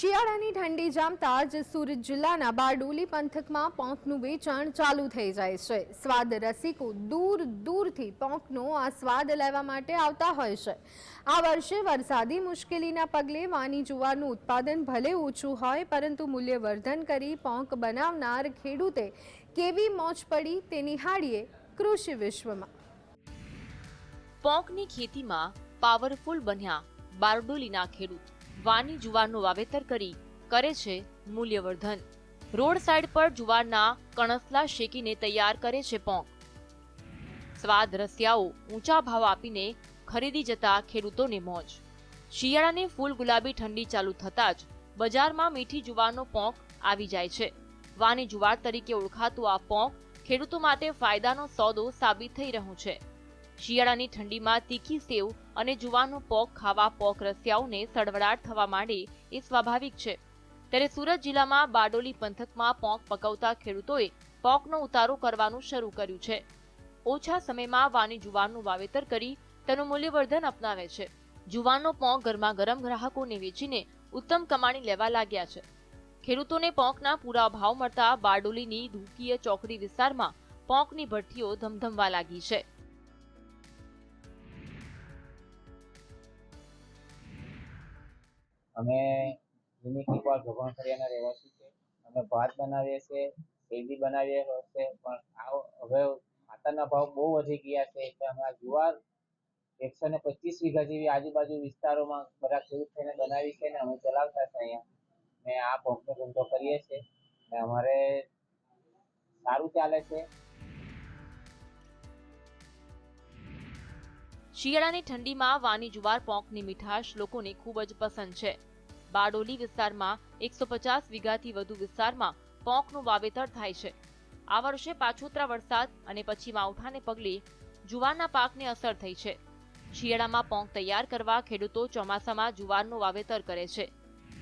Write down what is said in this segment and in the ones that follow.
શિયાળાની ઠંડી જામતા જ સુરત જિલ્લાના બારડોલી પંથકમાં પોંકનું વેચાણ ચાલુ થઈ જાય છે. સ્વાદ રસિકો દૂર દૂરથી પોંકનો આ સ્વાદ લેવા માટે આવતા હોય છે. આ વર્ષે વરસાદી મુશ્કેલીના પગલે વાની જુવારનું ઉત્પાદન ભલે ઓછું હોય, પરંતુ મૂલ્યવર્ધન કરી પોંક બનાવનાર ખેડૂતે કેવી મોજ પડી તે નિહાળીએ કૃષિ વિશ્વમાં. પોંકની ખેતીમાં પાવરફુલ બન્યા બારડોલીના ખેડૂત. વાની જુવારનું વાવેતર કરી કરે છે મૂલ્યવર્ધન. રોડ સાઈડ પર જુવારના કણસલા શેકીને તૈયાર કરે છે પોંક. સ્વાદ રસિયાઓ ઊંચા ભાવ આપીને ખરીદી જતા ખેડૂતોને મોજ. શિયાળાની ફૂલ ગુલાબી ઠંડી ચાલુ થતાં જ બજારમાં મીઠી જુવારનો પોંક આવી જાય છે. વાની જુવાર તરીકે ઓળખાતું આ પોંક ખેડૂતો માટે ફાયદાનો સોદો સાબિત થઈ રહ્યું છે. શિયાળાની ઠંડીમાં તીખી સેવ અને જુવારનો પોક ખાવા પોક રસિયાઓને સળવડાટ થવા માંડે એ સ્વાભાવિક છે. ત્યારે સુરત જિલ્લામાં બારડોલી પંથકમાં પોંક પકવતા ખેડૂતોએ પોકનો ઉતારો કરવાનું શરૂ કર્યું છે. ઓછા સમયમાં વાની જુવારનું વાવેતર કરી તેનું મૂલ્યવર્ધન અપનાવે છે. જુવારનો પોંક ગરમા ગરમ ગ્રાહકોને વેચીને ઉત્તમ કમાણી લેવા લાગ્યા છે. ખેડૂતોને પોંકના પૂરા ભાવ મળતા બારડોલીની ધુકીય ચોકડી વિસ્તારમાં પોંકની ભઠ્ઠીઓ ધમધમવા લાગી છે. અમે જૂની ભગવાન રહેવાસી છે. અમે ભાત બનાવીએ છીએ શેરડી બનાવીએ છીએ, પણ આ હવે ખાતરના ભાવ બહુ વધી ગયા છે. એટલે અમે આ જુવાર એકસો ને પચીસ વીઘા જેવી આજુબાજુ વિસ્તારોમાં બધા ખેડૂત થઈને બનાવી છે ને અમે ચલાવતા છે અહીંયા. ને આ પંપનો ધંધો કરીએ છીએ. ને અમારે સારું ચાલે છે. શિયાળાની ઠંડીમાં વાની જુવાર પોંકની મીઠાશ લોકોને ખૂબ જ પસંદ છે. બારડોલી વિસ્તારમાં એકસો પચાસ વીઘાથી વધુ વિસ્તારમાં પોંકનું વાવેતર થાય છે. આ વર્ષે પાછોતરા વરસાદ અને પછી માવઠાને પગલે જુવારના પાકને અસર થઈ છે. શિયાળામાં પોંક તૈયાર કરવા ખેડૂતો ચોમાસામાં જુવારનું વાવેતર કરે છે.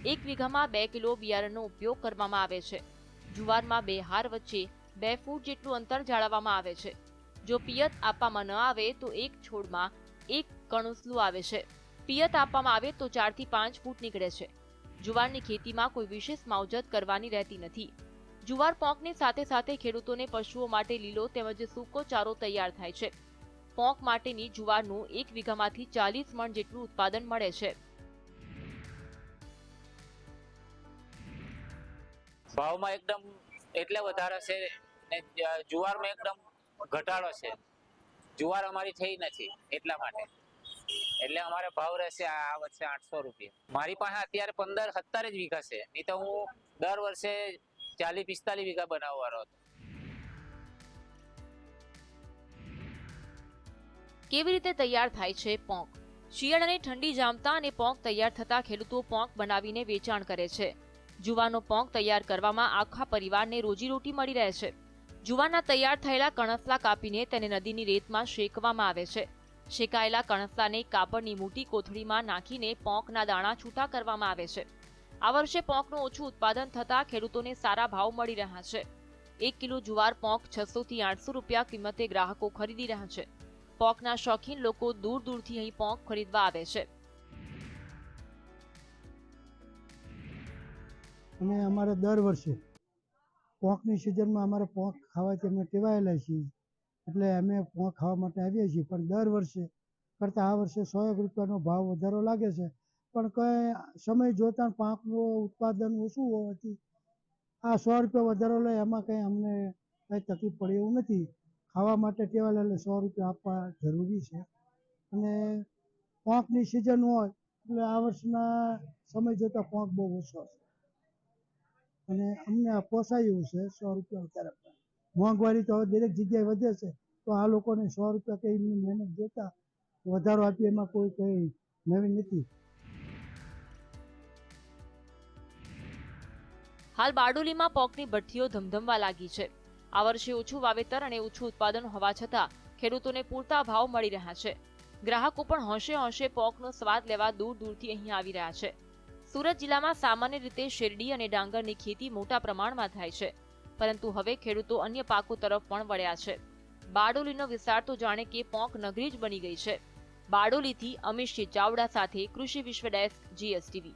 એક વીઘામાં બે કિલો બિયારણનો ઉપયોગ કરવામાં આવે છે. જુવારમાં બે હાર વચ્ચે બે ફૂટ જેટલું અંતર જાળવવામાં આવે છે. જો પિયત આપવામાં ન આવે તો એક છોડમાં એક કણુસલું આવે છે. પિયત આપવામાં આવે તો ચારથી પાંચ ફૂટ નીકળે છે. જુવારની ખેતીમાં કોઈ વિશેષ માવજત કરવાની રહેતી નથી. જુવાર પોંકની સાથે સાથે ખેડૂતોને પશુઓ માટે લીલો તેમજ સૂકો ચારો તૈયાર થાય છે. પોંક માટેની જુવારનું એક વીઘામાંથી ચાલીસ મણ જેટલું ઉત્પાદન મળે છે. ભાવમાં એકદમ એટલે વધારે છે ને જુવારમાં એકદમ ઘટાડો છે. જુવાર અમારી થઈ નથી એટલા માટે. એટલે અમારે ભાવ રહેશે આ વર્ષે આઠસો રૂપિયા. મારી પાસે અત્યારે પંદર, સત્તર જ વીઘા છે. નહીં તો હું દર વર્ષે ચાલીસ, પિસ્તાલીસ વીઘા બનાવવાનો હતો. કેવી રીતે તૈયાર થાય છે પોંક? શિયાળાની ઠંડી જામતા અને પોંક તૈયાર થતા ખેડૂતો પોંક બનાવીને વેચાણ કરે છે. જુવાનો પોંક તૈયાર કરવામાં આખા પરિવારને રોજીરોટી મળી રહે છે. જુવાના તૈયાર થયેલા કણસલા કાપીને તેને નદીની રેતમાં શેકવામાં આવે છે. શેકાયેલા કણસલાને કાપડની મોટી કોથળીમાં નાખીને પોંકના દાણા છૂટા કરવામાં આવે છે. આ વર્ષે પોંકનું ઓછું ઉત્પાદન થતા ખેડૂતોને સારા ભાવ મળી રહ્યા છે. એક કિલો જુવાર પોંક છસો થી આઠસો રૂપિયા કિંમતે ગ્રાહકો ખરીદી રહ્યા છે. પોંકના શોખીન લોકો દૂર દૂરથી અહીં પોંક ખરીદવા આવે છે. અને અમારે દર વર્ષે પોંકની સિઝનમાં અમારે પોંક ખાવાથી અમે ટેવાયેલા છીએ. એટલે અમે પોંક ખાવા માટે આવીએ છીએ. પણ દર વર્ષે કરતાં આ વર્ષે સો એક રૂપિયાનો ભાવ વધારો લાગે છે. પણ કંઈ સમય જોતાં પાકનું ઉત્પાદન ઓછું હોવાથી આ સો રૂપિયા વધારો લે એમાં કંઈ અમને કંઈ તકલીફ પડે એવું નથી. ખાવા માટે ટેવાયેલા એટલે સો રૂપિયા આપવા જરૂરી છે. અને પોંકની સિઝન હોય એટલે આ વર્ષના સમય જોતાં પોંક બહુ ઓછો છે અને અમને પોસાય એવું છે સો રૂપિયા વધારે. મોંઘવારી તો દરેક જગ્યાએ વધે છે. તો આ લોકોને સો રૂપિયા કઈ મહેનત જોતા વધારો આપીએ એમાં કોઈ કંઈ નવી નથી. હાલ બારડોલીમાં પોકની ભઠ્ઠીઓ ધમધમવા લાગી છે. આ વર્ષે ઓછું વાવેતર અને ઓછું ઉત્પાદન હોવા છતાં ખેડૂતોને પૂરતા ભાવ મળી રહ્યા છે. ગ્રાહકો પણ હોંશે હોંશે પોકનો સ્વાદ લેવા દૂર દૂરથી અહીં આવી રહ્યા છે. સુરત જિલ્લામાં સામાન્ય રીતે શેરડી અને ડાંગરની ખેતી મોટા પ્રમાણમાં થાય છે. પરંતુ હવે ખેડૂતો અન્ય પાકો તરફ પણ વળ્યા છે. બારડોલીનો વિસ્તાર તો જાણે કે પોંક નગરી જ બની ગઈ છે. બારડોલીથી અમિત ચાવડા સાથે કૃષિ વિશ્વ ડેસ્ક જીએસટીવી